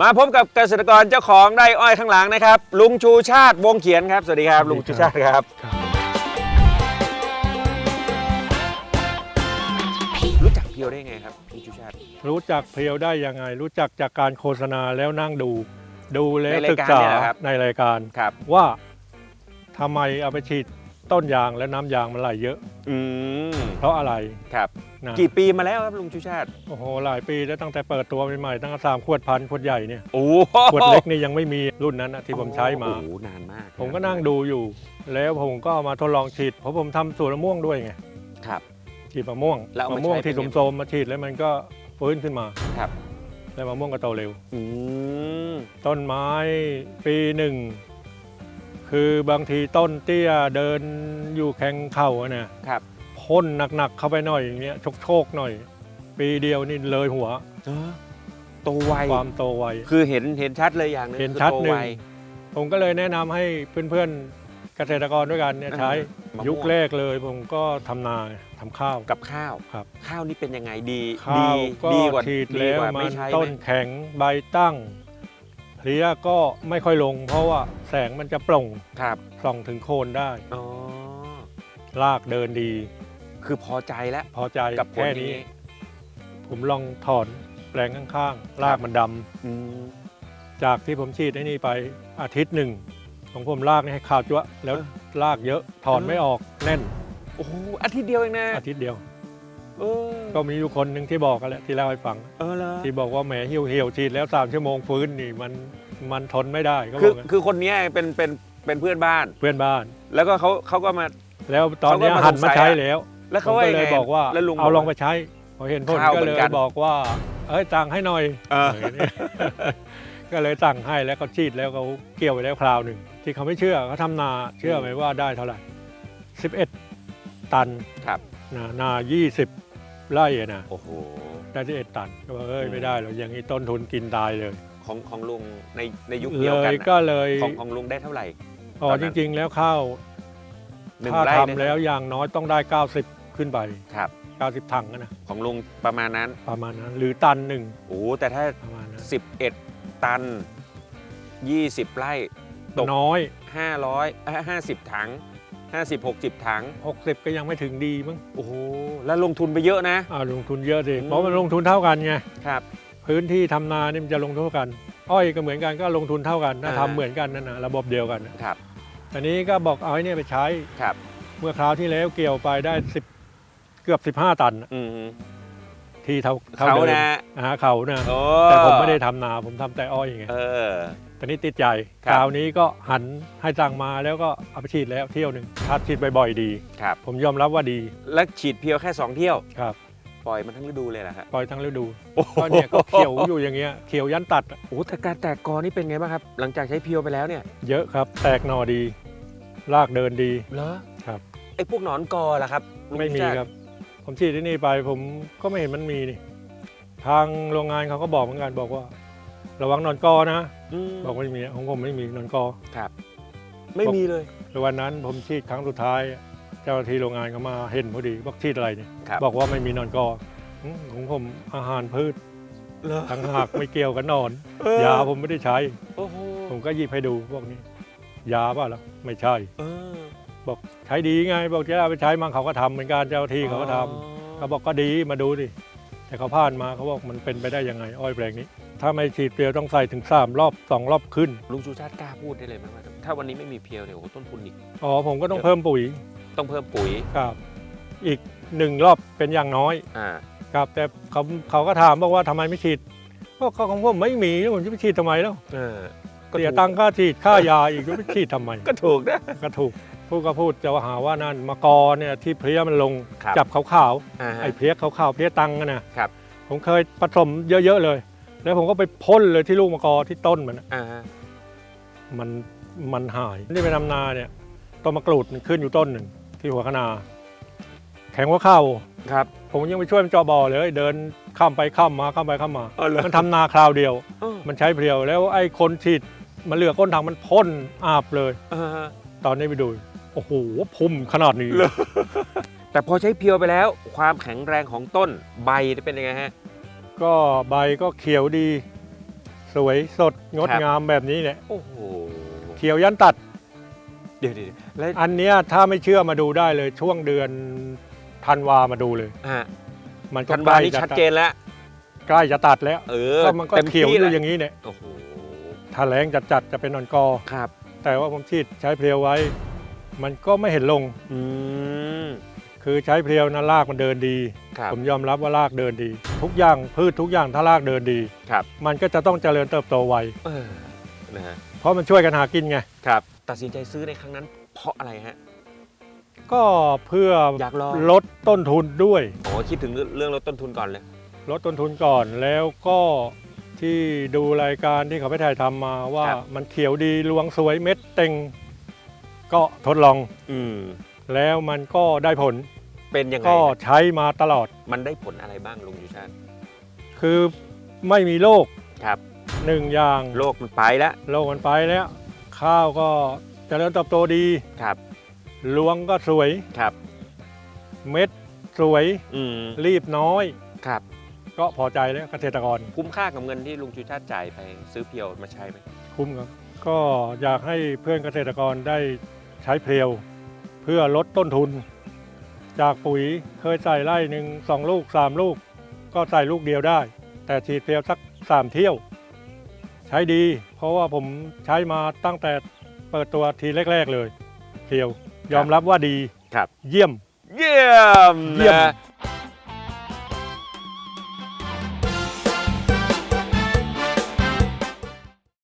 มาพบกับเกษตรกรเจ้าของไร่อ้อยข้างหลังนะครับ ลุงชูชาติวงเขียนครับ สวัสดีครับ ลุงชูชาติครับ รู้จักเพียวได้ไงครับลุงชูชาติ รู้จักเพียวได้ยังไง รู้จักจากการโฆษณาแล้วนั่งดู ดูแล้วในรายศึกการษาเนี่ยนะครับในรายการ ครับ ว่าทำไมเอาไปฉีด ต้นยางและน้ำยางมันไหลเยอะ อืมเพราะอะไรครับ นะกี่ปีมาแล้วครับลุงชูชาติโอ้โหหลายปีแล้วตั้งแต่เปิดตัวใหม่ๆตั้งแต่สามขวดพันขวดใหญ่เนี่ยโอ้ขวดเล็กนี่ยังไม่มีรุ่นนั้นนะที่ผมใช้มา โอ้โหนานมากผมก็นั่งดูอยู่ แล้วผมก็เอามาทดลองฉีดเพราะผมทำสวนมะม่วงด้วยไงครับ ฉีดมะม่วงแล้วเอามามะม่วงใช้ที่เป็นไง โสมๆมาฉีดแล้วมันก็ฟื้นขึ้นมาครับแล้วมะม่วงก็โตเร็ว อืมต้นไม้ปีหนึ่ง คือบางทีต้นเตี้ยเดินอยู่แข้งเข่าอะนะครับพ่นหนักๆเข้าไปหน่อยอย่างเงี้ยโชกๆหน่อย ปีเดียวนี่เลยหัวเออโตไวความโตไวคือเห็นเห็นชัดเลยอย่างหนึงเห็นคือชัดโตหนึ่งไวผมก็เลยแนะนำให้เพื่อนๆเกษตรกรด้วยกันเนี่ยอ่าใช้มะม่วงยุคแรกเลยผมก็ทำนาทำข้าวกับข้าวครับ ข้าวนี่เป็นยังไงดีข้าดีวก็ดีกว่าฉีดดีแล้วกว่ามัไม่นใช้ต้นไหมแข็งใบตั้ง เพลี้ยก็ไม่ค่อยลง เพราะว่าแสงมันจะโปร่งครับส่องถึงโคนได้ อ๋อลากเดินดี คือพอใจแล้วพอใจกับผลแค่นี้ นี้ ผมลองถอนแปลงข้างๆรากมันดำอืมจากที่ผมฉีดไอ้นี่ไปอาทิตย์หนึ่งของผมรากนี่ให้ขาวจั๊วะแล้วเออรากเยอะถอนเออไม่ออกแน่นโอ้โหอาทิตย์เดียวเองนะอาทิตย์เดียว เออก็มีอยู่คนหนึ่งที่บอกกันแหละที่เล่าให้ฟัง เออเหรอที่บอกว่าแหมเหี่ยวเหี่ยวๆฉีดแล้วสามชั่วโมงฟื้นนี่มันมันทนไม่ได้ก็บคือ อกงั้นคือคนเนี้ยเป็นเป็นเป็นเพื่อนบ้าน เพื่อนบ้าน แล้วก็เขาเขาก็มา แล้วตอนเนี้ยเขาก็มาหันสงสัมายใช้อะแล้วแล้วผเขามว่าก็ยังเลไงยบอกว่าแล้วลุง เอาลองบไปกใช้พอเห็นผลข้าวก็เหมืเลอยนกัน บอกว่าเอ้ยตังค์ให้หน่อย เอออย่างนี้ก็เลยสั่งให้แล้วก็ฉีดแล้วเขาเกี่ยวไปแล้วคราวหนึ่งที่เขาไม่เชื่อเขาทำนาเชื่อไหมว่าได้เท่าไหร่11 ตันครับนานา20 ไร่อะนะโอ้โห ได้11ตันก็บอกเอ้ยอืม ไม่ได้หรอกอย่างนี้ต้นทุนกินตายเลยของของลุงในในยุคเลเดียวกันยน่ะก็เลยของของลุงได้เท่าไหร่ อ๋อตอนจนั้น ริง ๆ แล้วข้าวหนึ่งถ้าไร่ทำได้แล้วอย่างน้อยต้องได้ 90 ขึ้นไป ครับ 90 ถังอะนะของลุงประมาณนั้นประมาณนั้นหรือตันหนึ่งโอ้แต่ถ้า ประมาณนั้น11 ตัน 20 ไร่ ตก น้อย 500เอ้ย50 ถัง 50 60 ถัง 60 ก็ยังไม่ถึงดีมั้งโอ้โหแล้วลงทุนไปเยอะนะ อ่าลงทุนเยอะสิอืมเพราะมันลงทุนเท่ากันไงครับพื้นที่ทำนานี่มันจะลงทุนเท่ากัน อ้อยก็เหมือนกันก็ลงทุนเท่ากันถ้าอ่าทำเหมือนกันนั่นนะระบบเดียวกันน่ะครับอันนี้ก็บอกเอาไอ้เนี่ยไปใช้ครับ เมื่อคราวที่แล้วเกี่ยวไปได้10เกือบ 15 ตันน่ะอืมที่เท่าเท่าเขาเดิมนะอ่าเขานะโอ้แต่ผมไม่ได้ทำนาผมทำแต่อ้อยไงเออ ตอนนี้ติดใจครับคราวนี้ก็หันให้สั่งมาแล้วก็เอาไปฉีดแล้วเที่ยวหนึ่งถ้าฉีดบ่อยๆดี ครับ ผมยอมรับว่าดีแล้วฉีดเพียวแค่2เที่ยว ครับปล่อยมันทั้งฤดูเลยเหรอครับปล่อยทั้งฤดูโอ้โหก็เนี่ยก็เขียวอยู่อย่างเงี้ยเขียวยันตัดอะโอ้โหแต่การแตกกอนี่เป็นไงบ้างครับ หลังจากใช้เพียวไปแล้วเนี่ยเยอะครับ แตกหน่อดีรากเดินดี เหรอครับ ไอ้พวกหนอนกอล่ะครับลุงไม่มีชาติครับ ผมฉีดที่นี่ไปผมก็ไม่เห็นมันมีนี่ทางโรงงานเขาก็บอกเหมือนกันบอกว่า ระวังหนอนกอนะอืมบอกไม่มีของผมไม่มีหนอนกอครับ ไม่มีเลยแล้ววันนั้นผมฉีดครั้งสุดท้าย เจ้าหน้าที่โรงงานเขามาเห็นพอดีบอกฉีดอะไรเนี่ยครับบอกว่าไม่มีหนอนกออืมของผมอาหารพืชเหรอทั้งหากไม่เกี่ยวกับหนอนเออยาผมไม่ได้ใช้โอ้โหผมก็หยิบให้ดูพวกนี้ ยาป่ะล่ะไม่ใช่เออบอกใช้ดีไง บอกจะเอาไปใช้มั่งเขาก็ทำเหมือนกันเจ้าหน้าที่เขาก็ทำเขาบอกก็ดีมาดูดิแต่เขาผ่านมาเขาบอกมันเป็นไปได้ยังไง อ้อยแปลงนี้ ถ้าไม่ฉีดเปลียวต้องใส่ถึงสามรอบสองรอบขึ้น ลุงชูชาติกล้าพูดได้เลยไหมว่าถ้าวันนี้ไม่มีเพียวเนี่ยโอ้โหต้นทุนอีก อ๋อผมก็ต้องเพิ่มปุ๋ยต้องเพิ่มปุ๋ยครับ อีกหนึ่งรอบเป็นอย่างน้อยอ่าครับ แต่เขาเขาก็ถามบอกว่าทำไมไม่ฉีดก็ก็ของผมไม่มีแล้วผมจะไปฉีดทำไมแล้วเออเสียตังค่าฉีดค่ายาอีกจะไปฉีดทำไมก็ถูกนะ ก็ถูกพูดก็พูดจะว่าหาว่านั่นมากอเนี่ยที่เพลี้ยมันลงครับ จับขาวอ่าๆฮะไอ้เพลี้ยขาวๆเพลี้ยตังกันนะครับ ผมเคยผสมเยอะๆเลย แล้วผมก็ไปพ่นเลยที่ลูกมะกอที่ต้นมันน่ะอ่าฮะมันมันหายนี่ไปนำนาเนี่ยต้นมะกรูดมันขึ้นอยู่ต้นหนึ่งที่หัวคะนา แข็งกว่าข้าวครับ ผมยังไปช่วยมันเจาะบ่อเลย เดินข้ามไปข้ามมาข้ามไปข้ามมาเออเหรอ มันทำนาคราวเดียว เออมันใช้เพลียวแล้วไอ้คนฉีดมันเหลือก้นถังมันพ่นอาบเลย เออตอนนี้ไปดู โอ้โหพุ่มขนาดนี้เหรอแต่พอใช้เพียวไปแล้ว ความแข็งแรงของต้นใบเป็นยังไงฮะ ก็ใบก็เขียวดี สวยสดงดครับ งามแบบนี้เนี่ยโอ้โห เขียวยันตัดเดี๋ยวเดี๋ยวแล้วอันเนี้ยถ้าไม่เชื่อมาดูได้เลยช่วงเดือนธันวามาดูเลย ฮะมันก็ธันใกวาล้นี่จะชัดตัดเจนแล้ว ใกล้จะตัดแล้วเออก็มันก็ต็เขียวที่อยู่แล้อย่างนี้เนี่ยโอ้โห ถ้าแรงจัดๆจะเป็นนอนกอ ครับ แต่ว่าผมฉีดใช้เพลียวไว้ มันก็ไม่เห็นลง อืม คือใช้เพลียวนะรากมันเดินดี ครับผมยอมรับว่ารากเดินดี ทุกอย่างพืชทุกอย่างถ้ารากเดินดี ครับมันก็จะต้องเจริญเติบโตไวเออนะฮะเพราะมันช่วยกันหากินไง ครับตัดสินใจซื้อในครั้งนั้น เพราะอะไรฮะ ก็เพื่ออยากลองลดต้นทุนด้วย โอ้คิดถึงเรื่องลดต้นทุนก่อนเลย ลดต้นทุนก่อนแล้วก็ที่ดูรายการที่เขาไปถ่ายทำมาว่าครับ มันเขียวดีรวงสวยเม็ดเต็ง ก็ทดลองอืม แล้วมันก็ได้ผลเป็นยังไงก็ฮะใช้มาตลอด มันได้ผลอะไรบ้างลุงยูชาติคือไม่มีโรคครับหนึ่งอย่างโลกมันไปแล้วโรคมันไปแล้ว ข้าวก็เจริญเติบโตดีครับรวงก็สวยครับ เม็ดสวยอืมรีบน้อย ครับ ก็พอใจแล้วเกษตรกรคุ้มค่ากับเงินที่ลุงชูชาติจ่ายไปซื้อเพียวมาใช้ไหมคุ้มครับก็อยากให้เพื่อนเกษตรกรได้ใช้เพลียว เพื่อลดต้นทุน จากปุ๋ยเคยใส่ไร่หนึ่งสองลูกสามลูก ก็ใส่ลูกเดียวได้ แต่ฉีดเพลียวสักสามเที่ยว ใช้ดี เพราะว่าผมใช้มาตั้งแต่เปิดตัวทีแรก ๆเลยเพลียวยอมรับว่าดีครับ เยี่ยม เยี่ยมเยี่ยม นะ